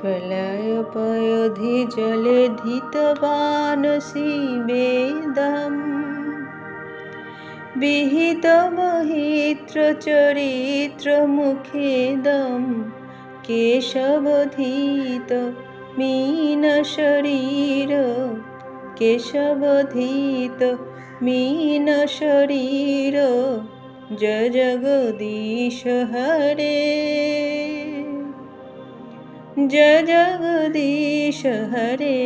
प्रलयपयोधि जले धितवानसि वेदम् विहितमहित्रचरित्रमुखेदं केशवधीत मीनशरीर केशवधीत मीनशरीर जय जगदीश हरे जय जगदीश हरे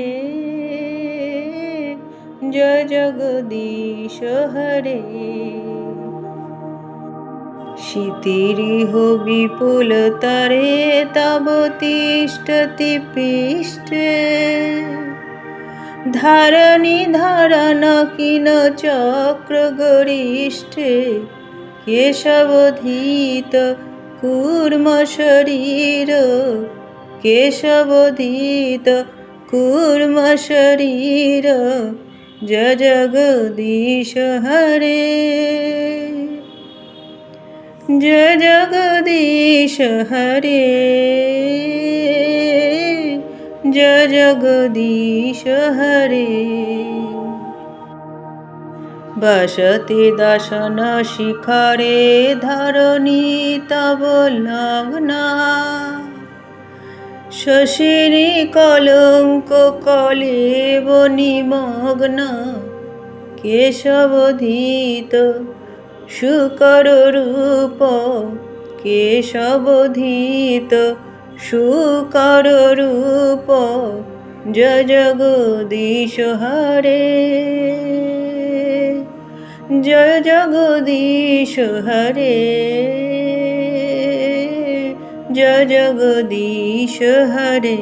जय जगदीश हरे क्षितिरिह विपुलतरे तव तिष्ठति पृष्ठे धारणि धारण किन चक्रगरिष्ठे केशवधीत कूर्मशरीर কেশবধীত কূর্ম শরীর, জগদীশ হরে। জগদীশ হরে জগদীশ হরে। বসতি দশন শিখরে ধরণী তব লগ্না। শশিনী কলঙ্ক কলেব নিমগ্ন কেশবধীত শুকর রূপ, কেশবধীত শুকর রূপ জগদীশ হরে জয় জগদীশ হরে জগদীশ হরে।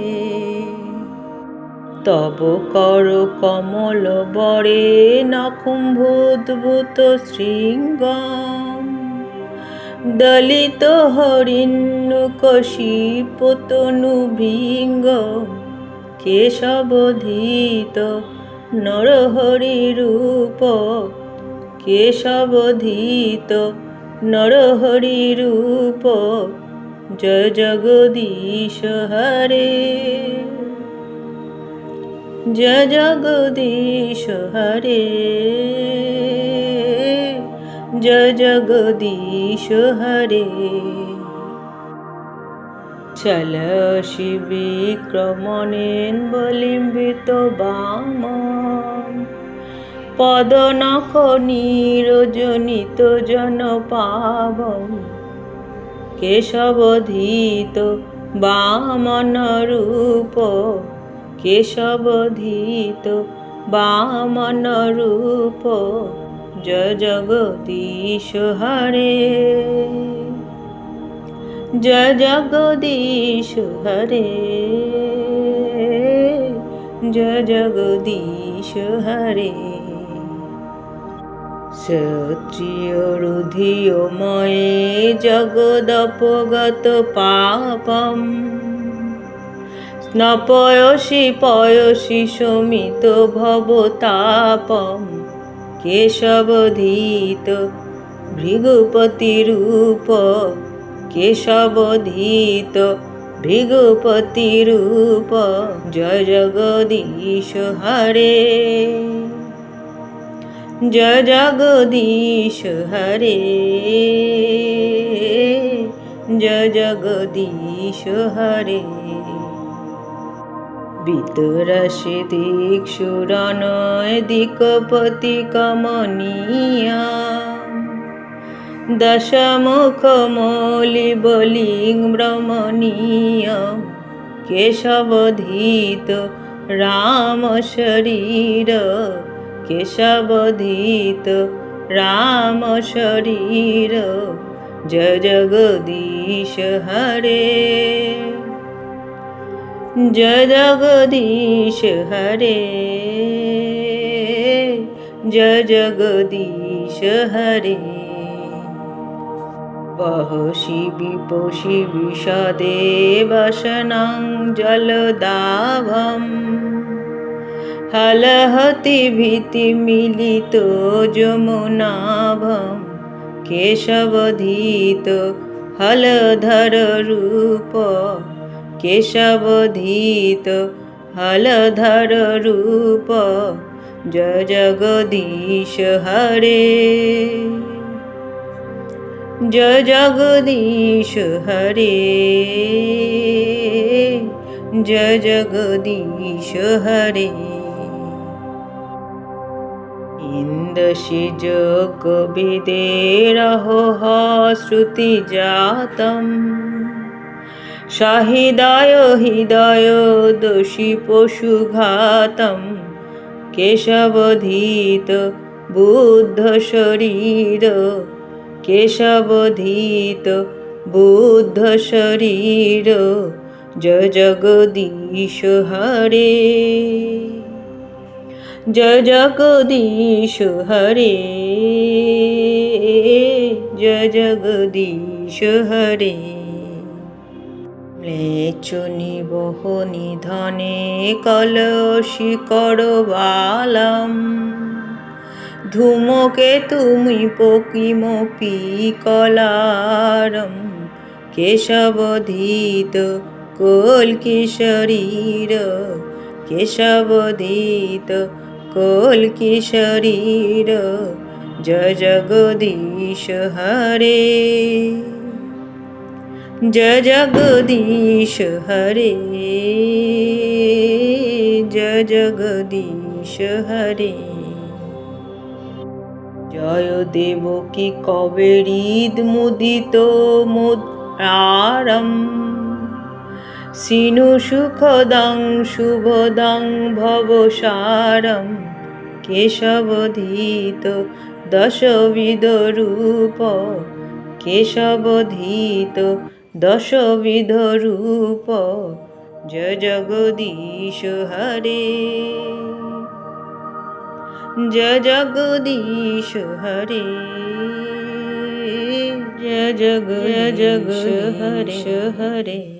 তব কর কমল বরে নকুম্ভোদ্ভূত শৃঙ্গম। দলিত হরিণ্যকশিপতনু ভিঙ্গ। কেশবধীত নরহরি রূপ। কেশবধীত নরহরি রূপ। জয় জগদীশ হরে। জয় জগদীশ হরে। জয় জগদীশ হরে। চল শিবিক্রমণেন বলিম্বিত বাম। পদনখ নিরজনিত জন পাবম কেশবধীত বামন রূপ, কেশবধীত বামন রূপ, জয় জগদীশ হরে। জয় জগদীশ হরে। জয় জগদীশ হরে। ময়ে জগদপগত পাপম। স্নপয়সি পয়সি শমিত ভবতাপম। কেশবধীত ভৃগুপতি রূপ কেশবধীত ভৃগুপতি রূপ জয় জগদীশ হরে। জয় জগদীশ হরে। জয় জগদীশ হরে। বিতরসি দিক্ষুরনয় দিকপতি কমনীয়া। দশমুখ মৌলি বলিং ব্রমণীয় কেশবধীত রাম শরীর কেশবধীত রাম শরীর। জয় জগদীশ হরে। জয় জগদীশ হরে। জয় জগদীশ হরে। বহসি বিপসি বিষদে বসনং জলদাভম। হলহতি ভীতি মিলিত যমুনাভম কেশবধীত হলধর রূপ কেশবধীত হলধর রূপ জয় জগদীশ হরে। জয় জগদীশ হরে। জয় জগদীশ হরে। ইন্দশিজ কবিদেরহ শ্রুতি জাতম। শাহিদায় হৃদয় দোষী পশুঘাতম কেশবধীত বুদ্ধ শরীর। কেশবধীত বুদ্ধ শরীর। জগদীশ হরে। জয় জগদীশ হরে, জয় জগদীশ হরে। ম্লেচ্ছ নিবহ নিধনে কলসি করবালম ধূমকে তুমি পকিমপি কলারম। কেশবধীত কলকি শরীর কেশবধীত কলকি শরীর জয় জগদীশ হরে। জয় জগদীশ হরে, জয় জগদীশ হরে। জয় দেব কি কবেরিদ মুদিত মুদ্রারম সিনু সুখদং, শুভদং ভবসারম কেশবধীত দশবিধ রূপ, কেশবধীত দশবিধ রূপ। জয় জগদীশ হরে। জয় জগদীশ হরে। জয় জগ হরে হরে।